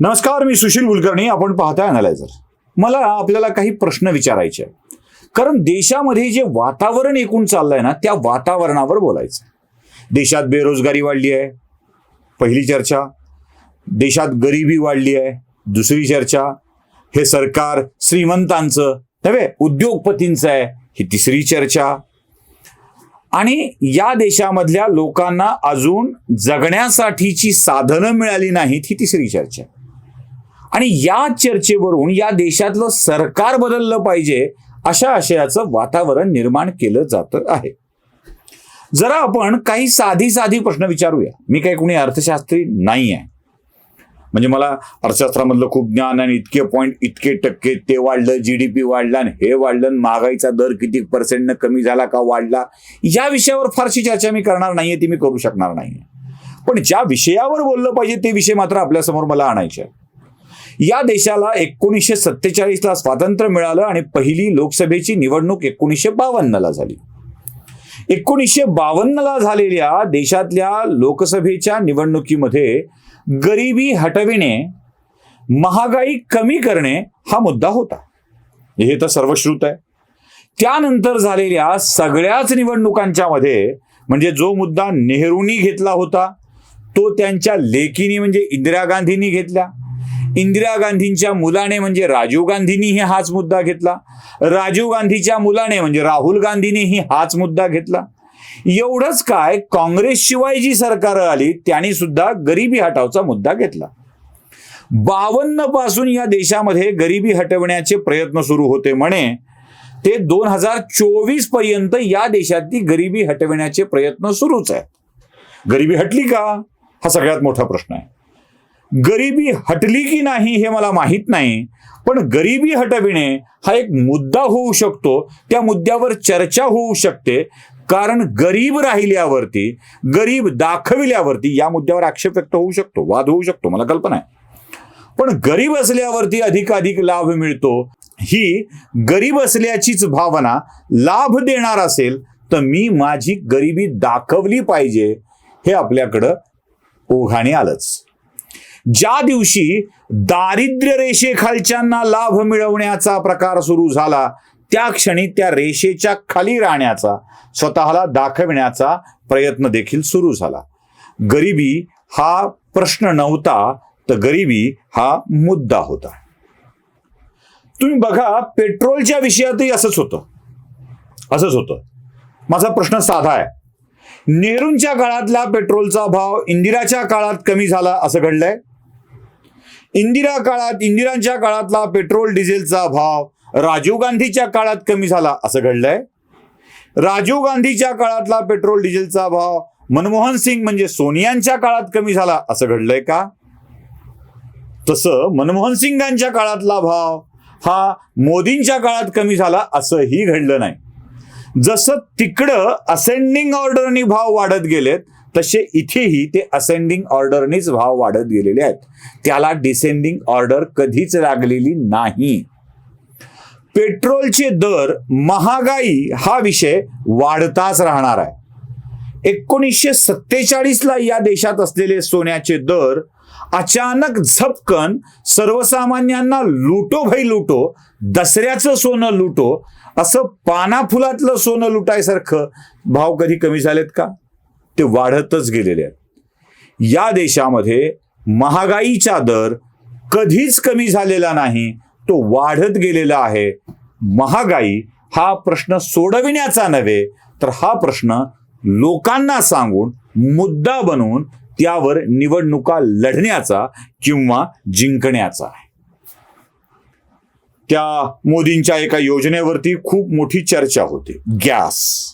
नमस्कार मी सुशील कुलकर्णी. आपण पाहताय अनालायझर मला आपल्याला काही प्रश्न विचारायचे कारण देशामध्ये जे वातावरण एकूण चाललंय ना त्या वातावरणावर बोलायचं. देशात बेरोजगारी वाढली आहे. पहिली चर्चा. देशात गरिबी वाढली आहे. दुसरी चर्चा. हे सरकार श्रीमंतांचं नव्हे उद्योगपतींचं आहे. ही तिसरी चर्चा. आणि या देशामधल्या लोकांना अजून जगण्यासाठीची साधनं मिळाली नाहीत ही तिसरी चर्चा आणि या चर्चेवरून या देशातलं सरकार बदललं पाहिजे अशा आशयाचं वातावरण निर्माण केलं जात आहे. जरा आपण काही साधी साधी प्रश्न विचारूया. मी काही कुणी अर्थशास्त्री नाही आहे म्हणजे मला अर्थशास्त्रामधलं खूप ज्ञान आणि इतके पॉईंट इतके टक्के ते वाढलं जी डी पी वाढला आणि हे वाढलं आणि महागाईचा दर किती पर्सेंटनं कमी झाला का वाढला या विषयावर फारशी चर्चा मी करणार नाहीये ती मी करू शकणार नाहीये. पण ज्या विषयावर बोललं पाहिजे ते विषय मात्र आपल्यासमोर मला आणायचे आहे या देशाला एकोणीसशे सत्तेचाळीसला स्वातंत्र्य मिळालं आणि पहिली लोकसभेची निवडणूक एकोणीसशे बावन्नला झाली. एकोणीसशे बावन्नला झालेल्या देशातल्या लोकसभेच्या निवडणुकीमध्ये गरिबी हटविणे महागाई कमी करणे हा मुद्दा होता. हे तर सर्वश्रुत आहे. त्यानंतर झालेल्या सगळ्याच निवडणुकांच्या मध्ये म्हणजे जो मुद्दा नेहरूंनी घेतला होता तो त्यांच्या लेखीनी म्हणजे इंदिरा गांधींनी घेतला. इंदिरा गांधींच्या मुलाने म्हणजे राजीव गांधींनीही हाच मुद्दा घेतला. राजीव गांधीच्या मुलाने म्हणजे राहुल गांधींनीही हाच मुद्दा घेतला. एवढंच काय काँग्रेसशिवाय जी सरकार आली त्यांनी सुद्धा गरिबी हटावचा मुद्दा घेतला. बावन्नपासून या देशामध्ये गरिबी हटवण्याचे प्रयत्न सुरू होते म्हणे. ते दोन हजार चोवीसपर्यंत या देशातली गरिबी हटविण्याचे प्रयत्न सुरूच आहेत. गरिबी हटली का? हा सगळ्यात मोठा प्रश्न आहे. गरिबी हटली की नाही हे मला माहीत नाही पण गरिबी हटविणे हा एक मुद्दा होऊ शकतो. त्या मुद्द्यावर चर्चा होऊ शकते. कारण गरीब राहिल्यावरती गरीब दाखविल्यावरती या मुद्द्यावर आक्षेप व्यक्त होऊ शकतो वाद होऊ शकतो मला कल्पना आहे. पण गरीब असल्यावरती अधिकाधिक लाभ मिळतो. ही गरीब असल्याचीच भावना लाभ देणार असेल तर मी माझी गरिबी दाखवली पाहिजे हे आपल्याकडं ओघाने आलंच. ज्या दिवशी दारिद्र्य रेषेखालच्यांना लाभ मिळवण्याचा प्रकार सुरू झाला त्या क्षणी त्या रेषेच्या खाली राहण्याचा स्वतःला दाखविण्याचा प्रयत्न देखील सुरू झाला. गरिबी हा प्रश्न नव्हता तर गरिबी हा मुद्दा होता. तुम्ही बघा पेट्रोलच्या विषयातही असंच होतं. असंच होतं. माझा प्रश्न साधा आहे. नेहरूंच्या काळातला पेट्रोलचा भाव इंदिराच्या काळात कमी झाला असं घडलंय? इंदिरा काळात इंदिरांच्या काळातला पेट्रोल डिझेलचा भाव राजीव गांधीच्या काळात कमी झाला असं घडलंय. राजीव गांधीच्या काळातला पेट्रोल डिझेलचा भाव मनमोहन सिंग म्हणजे सोनियांच्या काळात कमी झाला असं घडलंय का? तसं मनमोहन सिंगांच्या काळातला भाव हा मोदींच्या काळात कमी झाला असंही घडलं नाही. जसं तिकडं असेंडिंग ऑर्डरनी भाव वाढत गेलेत तसे इथेही ते असेंडिंग ऑर्डरनेच भाव वाढत गेलेले आहेत. त्याला डिसेंडिंग ऑर्डर कधीच लागलेली नाही. पेट्रोलचे दर महागाई हा विषय वाढताच राहणार आहे. एकोणीसशे सत्तेचाळीसला या देशात असलेले सोन्याचे दर अचानक झपकन सर्वसामान्यांना लुटो भाई लुटो दसऱ्याचं सोनं लुटो असं पानाफुलातलं सोनं लुटायसारखं भाव कधी कमी झालेत का? ते वाढतच गेलेले आहेत. या देशामध्ये महागाईचा दर कधीच कमी झालेला नाही तो वाढत गेलेला आहे. महागाई हा प्रश्न सोडविण्याचा नव्हे तर हा प्रश्न लोकांना सांगून मुद्दा बनवून त्यावर निवडणुका लढण्याचा किंवा जिंकण्याचा आहे. त्या मोदींच्या एका योजनेवरती खूप मोठी चर्चा होते. गॅस.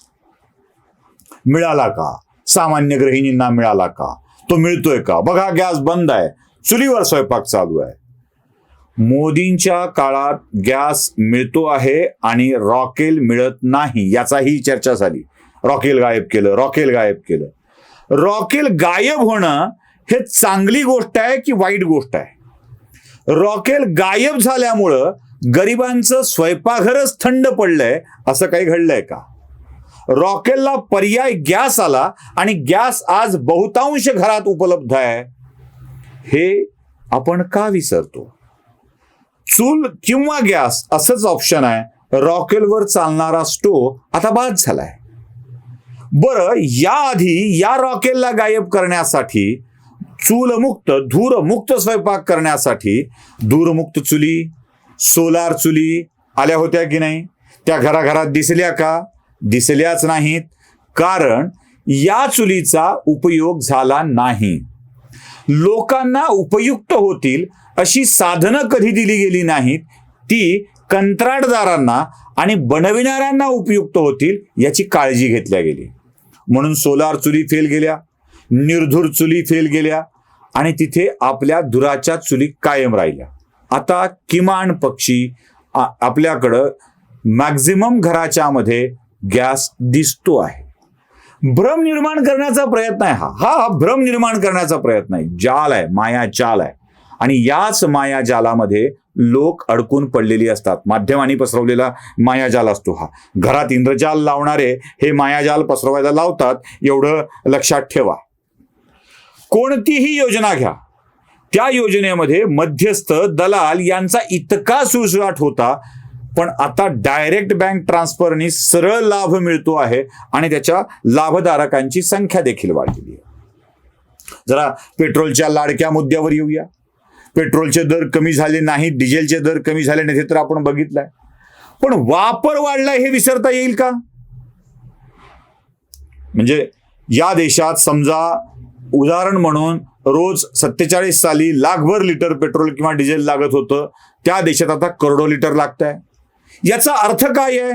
मिळाला का? सामान्य गृहिणींना मिळाला का? तो मिळतोय का? बघा गॅस बंद आहे. चुलीवर स्वयंपाक चालू आहे. मोदींच्या काळात गॅस मिळतो आहे आणि रॉकेल मिळत नाही याचाही चर्चा झाली. रॉकेल गायब केलं रॉकेल गायब केलं. रॉकेल गायब होणं हे चांगली गोष्ट आहे की वाईट गोष्ट आहे? रॉकेल गायब झाल्यामुळं गरिबांचं स्वयंपाकघरच थंड पडलंय असं काही घडलंय का? रॉकेलला पर्याय गॅस आला आणि गॅस आज बहुतांश घरात उपलब्ध आहे. हे आपण का विसरतो? चूल किंवा गॅस असंच ऑप्शन आहे. रॉकेलवर चालणारा स्टोव आता बाद झालाय. बरं याआधी या रॉकेलला गायब करण्यासाठी चूलमुक्त धूरमुक्त स्वयंपाक करण्यासाठी धूरमुक्त चुली सोलार चुली आल्या होत्या की नाही? त्या घराघरात दिसल्या का? दिसल्याच नाहीत कारण या चुलीचा उपयोग झाला नाही. लोकांना उपयुक्त होतील अशी साधनं कधी दिली गेली नाहीत ती कंत्राटदारांना आणि बनविणाऱ्यांना उपयुक्त होतील याची काळजी घेतल्या गेली. म्हणून सोलार चुली फेल गेल्या निर्धूर चुली फेल गेल्या आणि तिथे आपल्या धुराच्या चुली कायम राहिल्या. आता किमान पक्षी आपल्याकडं मॅक्झिमम घराच्या मध्ये गॅस दिसतो आहे. भ्रम निर्माण करण्याचा प्रयत्न आहे हा. हा हा भ्रम निर्माण करण्याचा प्रयत्न आहे. जाल आहे माया जाल आहे. आणि याच मायाजालामध्ये लोक अडकून पडलेली असतात. माध्यमांनी पसरवलेला मायाजाल असतो हा. घरात इंद्रजाल लावणारे हे मायाजाल पसरवायला लावतात एवढं लक्षात ठेवा. कोणतीही योजना घ्या. त्या योजनेमध्ये मध्यस्थ दलाल यांचा इतका सुळसुळाट होता पण आता डायरेक्ट बँक ट्रान्सफरनी सरळ लाभ मिळतो आहे आणि त्याच्या लाभधारकांची संख्या देखील वाढलेली आहे. जरा पेट्रोलच्या लाडक्या मुद्द्यावर येऊया. पेट्रोलचे दर कमी झाले नाही डिझेलचे दर कमी झाले नाही तर आपण बघितलंय. पण वापर वाढलाय हे विसरता येईल का? म्हणजे या देशात समजा उदाहरण म्हणून रोज सत्तेचाळीस साली लाखभर लिटर पेट्रोल किंवा डिझेल लागत होतं. त्या देशात आता करोडो लिटर लागत आहे याचा अर्थ काय आहे?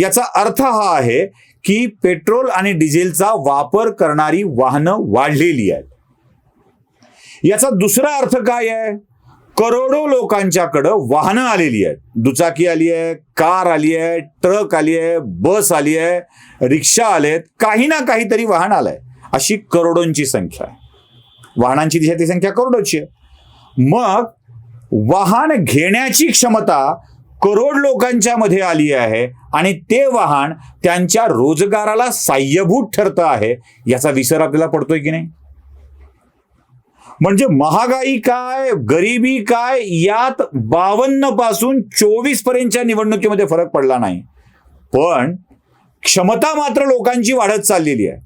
याचा अर्थ हा आहे की पेट्रोल आणि डिझेलचा वापर करणारी वाहनं वाढलेली आहेत. याचा दुसरा अर्थ काय आहे? करोडो लोकांच्याकडं वाहनं आलेली आहेत. दुचाकी आली आहे कार आली आहे ट्रक आली आहे बस आली आहे रिक्षा आले आहेत. काही ना काहीतरी वाहन आलंय. अशी करोडोंची संख्या आहे. वाहनांची दिशा ती संख्या करोडोची आहे. मग वाहन घेण्याची क्षमता करोड लोकांच्या मध्ये आली आहे आणि ते वाहन त्यांच्या रोजगाराला साह्यभूत ठरतं आहे याचा विसर आपल्याला पडतोय की नाही? म्हणजे महागाई काय गरिबी काय यात बावन्नपासून चोवीस पर्यंतच्या निवडणुकीमध्ये फरक पडला नाही. पण क्षमता मात्र लोकांची वाढत चाललेली आहे.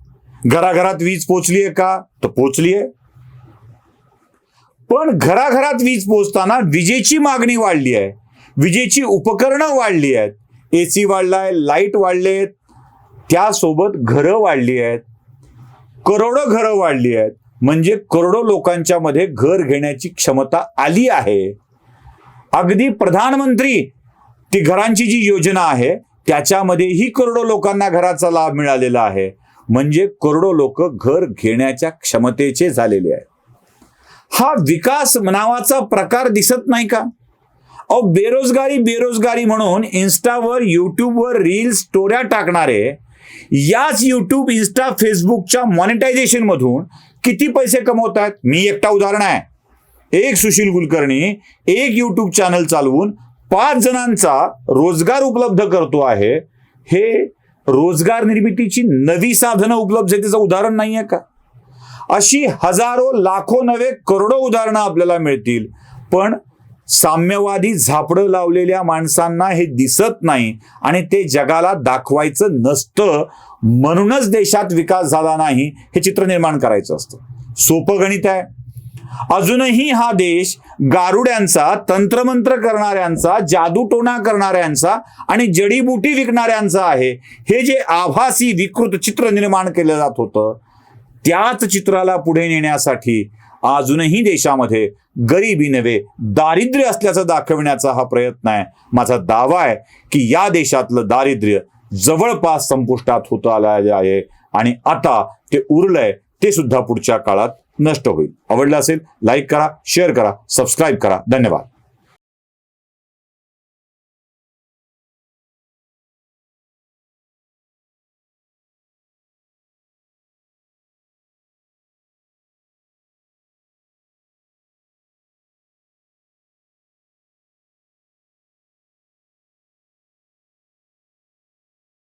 घराघरात वीज पोचली आहे का? तर पोचली आहे पण घराघरात वीज पोचताना विजेची मागणी वाढली आहे. विजेची उपकरणं वाढली आहेत. ए सी वाढलाय लाइट वाढले आहेत. त्यासोबत घरं वाढली आहेत. करोडो घरं वाढली आहेत. म्हणजे करोडो लोकांच्या मध्ये घर घेण्याची क्षमता आली आहे. अगदी प्रधानमंत्री ती घरांची जी योजना आहे त्याच्यामध्येही करोडो लोकांना घराचा लाभ मिळालेला आहे. म्हणजे करोडो लोक घर घेण्याच्या क्षमतेचे झालेले आहेत. हा विकास नावाचा प्रकार दिसत नाही का? अहो बेरोजगारी बेरोजगारी म्हणून इन्स्टावर युट्यूबवर रील्स स्टोऱ्या टाकणारे याच युट्यूब इन्स्टा फेसबुकच्या मॉनिटायझेशन मधून किती पैसे कमवत आहेत मी एकटा उदाहरण आहे. एक सुशील कुलकर्णी एक युट्यूब चॅनल चालवून पाच जणांचा रोजगार उपलब्ध करतो आहे. हे रोजगार निर्मितीची नवी साधनं उपलब्ध आहे त्याचं उदाहरण नाही आहे का? अशी हजारो लाखो नव्हे करोडो उदाहरणं आपल्याला मिळतील. पण साम्यवादी झापडं लावलेल्या माणसांना हे दिसत नाही आणि ते जगाला दाखवायचं नसतं म्हणूनच देशात विकास झाला नाही हे चित्र निर्माण करायचं असतं. सोपं गणित आहे. अजूनही हा देश गारुड्यांचा तंत्रमंत्र करणाऱ्यांचा जादूटोणा करणाऱ्यांचा आणि जडीबुटी विकणाऱ्यांचा आहे. हे जे आभासी विकृत चित्र निर्माण केलं जात होतं त्याच चित्राला पुढे नेण्यासाठी अजूनही देशामध्ये गरिबी नव्हे दारिद्र्य असल्याचं दाखवण्याचा हा प्रयत्न आहे. माझा दावा आहे की या देशातलं दारिद्र्य जवळपास संपुष्टात होत आलेलं आहे आणि आता ते उरलंय ते सुद्धा पुढच्या काळात नष्ट होईल. आवडलं असेल लाईक करा शेअर करा सबस्क्राईब करा. धन्यवाद.